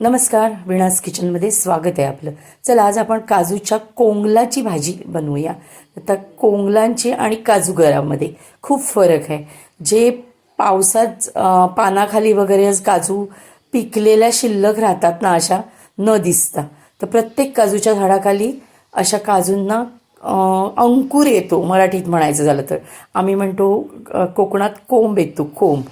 नमस्कार विणास किचनमध्ये स्वागत आहे आपलं. चला आज आपण काजूच्या कोंगलाची भाजी बनवूया. आता कोंगलांची आणि काजूगरामध्ये खूप फरक आहे. जे पावसात पानाखाली वगैरे काजू पिकलेल्या शिल्लक राहतात ना अशा न दिसता. तर प्रत्येक काजूच्या झाडाखाली अशा काजूंना अंकुर येतो मराठीत म्हणायचं झालं तर. आम्ही म्हणतो कोकणात कोंब येतो कोंब.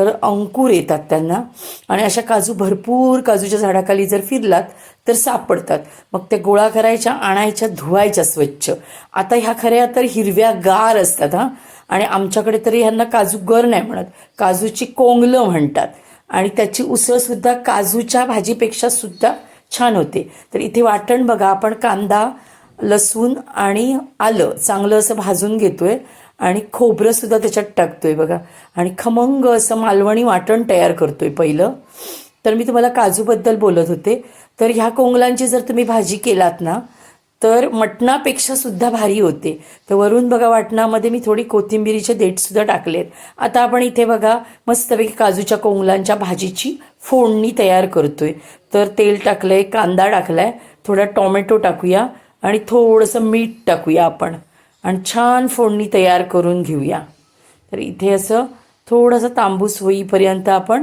तर अंकुर येतात त्यांना. आणि अशा काजू भरपूर काजूच्या झाडाखाली जर फिरलात तर सापडतात. मग ते गोळा करायच्या आणायच्या धुवायच्या स्वच्छ. आता ह्या खऱ्या तर हिरव्या गार असतात हां. आणि आमच्याकडे तरी ह्यांना काजू गर नाही म्हणत. काजूची कोंगलं म्हणतात. आणि त्याची उसळसुद्धा काजूच्या भाजीपेक्षा सुद्धा छान होते. तर इथे वाटण बघा आपण कांदा लसूण आणि आलं. चांगलं असं भाजून घेतोय. आणि खोबरंसुद्धा त्याच्यात त्याच्यात टाकतोय बघा. आणि खमंग असं मालवणी वाटण तयार करतोय पहिलं. तर मी तुम्हाला काजूबद्दल बोलत होते. तर ह्या कोंगलांची जर तुम्ही भाजी केलात ना तर मटणापेक्षा सुद्धा भारी होते. तर वरून बघा वाटणामध्ये मी थोडी कोथिंबिरीचे देठसुद्धा टाकलेत. आता आपण इथे बघा मस्तपैकी काजूच्या कोंगलांच्या भाजीची फोडणी तयार करतोय. तर तेल टाकलं आहे कांदा टाकलाय. थोडा टॉमॅटो टाकूया. आणि थोडंसं मीठ टाकूया आपण. आणि छान फोडणी तयार करून घेऊया. तर इथे असं थोडंसं तांबूस होईपर्यंत आपण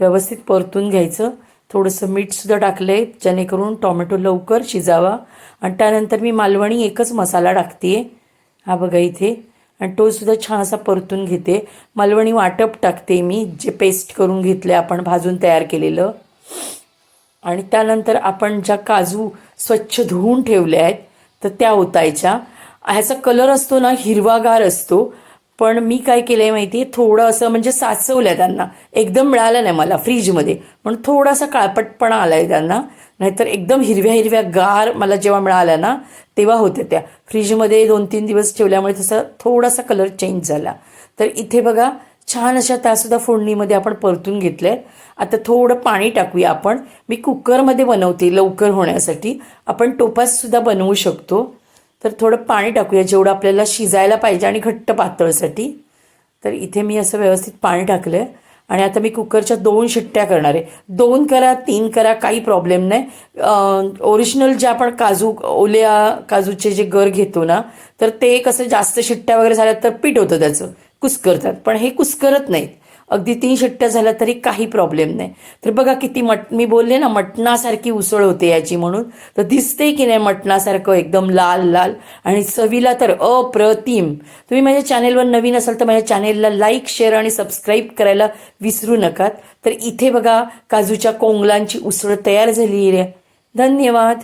व्यवस्थित परतून घ्यायचं. थोडंसं मीठसुद्धा टाकलं आहे जेणेकरून टॉमॅटो लवकर शिजावा. आणि त्यानंतर मी मालवणी एकच मसाला टाकते हा बघा इथे. आणि तोसुद्धा छान असा परतून घेते. मालवणी वाटप टाकते मी जे पेस्ट करून घेतले आपण भाजून तयार केलेलं. आणि त्यानंतर आपण ज्या काजू स्वच्छ धुवून ठेवल्या आहेत तर त्या ओतायच्या. ह्याचा कलर असतो ना हिरवागार असतो. पण मी काय केलं आहे माहिती आहे थोडं असं म्हणजे साचवलं आहे त्यांना. एकदम मिळालं नाही मला फ्रीजमध्ये. पण थोडासा काळपटपणा आला आहे त्यांना. नाहीतर एकदम हिरव्या हिरव्या गार मला जेव्हा मिळाल्या ना तेव्हा होत्या त्या. फ्रीजमध्ये दोन तीन दिवस ठेवल्यामुळे तसा थोडासा कलर चेंज झाला. तर इथे बघा छान अशा त्यासुद्धा फोडणीमध्ये आपण परतून घेतलं आहे आता थोडं पाणी टाकूया आपण. मी कुकरमध्ये बनवते लवकर होण्यासाठी. आपण टोपाससुद्धा बनवू शकतो. तर थोडं पाणी टाकूया. जेवढं आपल्याला शिजायला पाहिजे आणि घट्ट पातळसाठी. तर इथे मी असं व्यवस्थित पाणी टाकलं आहे आणि आता मी कुकरच्या दोन शिट्ट्या करणार आहे. दोन करा तीन करा काही प्रॉब्लेम नाही. ओरिजिनल जे आपण काजू ओल्या काजूचे जे गर घेतो ना तर ते कसं जास्त शिट्ट्या वगैरे झाल्या तर पीठ होतं त्याचं. कुस्करतात. पण हे कुस्करत नाहीत. अगदी तीन शिट्ट्या झाल्या तरी काही प्रॉब्लेम नाही. तर बघा किती मट मी बोलले ना मटणासारखी उसळ होते याची म्हणून. तर दिसते की नाही मटणासारखं एकदम लाल लाल. आणि चवीला तर अप्रतिम. तुम्ही माझ्या चॅनेलवर नवीन असाल तर माझ्या चॅनेलला लाईक शेअर आणि सबस्क्राईब करायला विसरू नकात तर इथे बघा काजूच्या कोंगलांची उसळ तयार झाली आहे. धन्यवाद.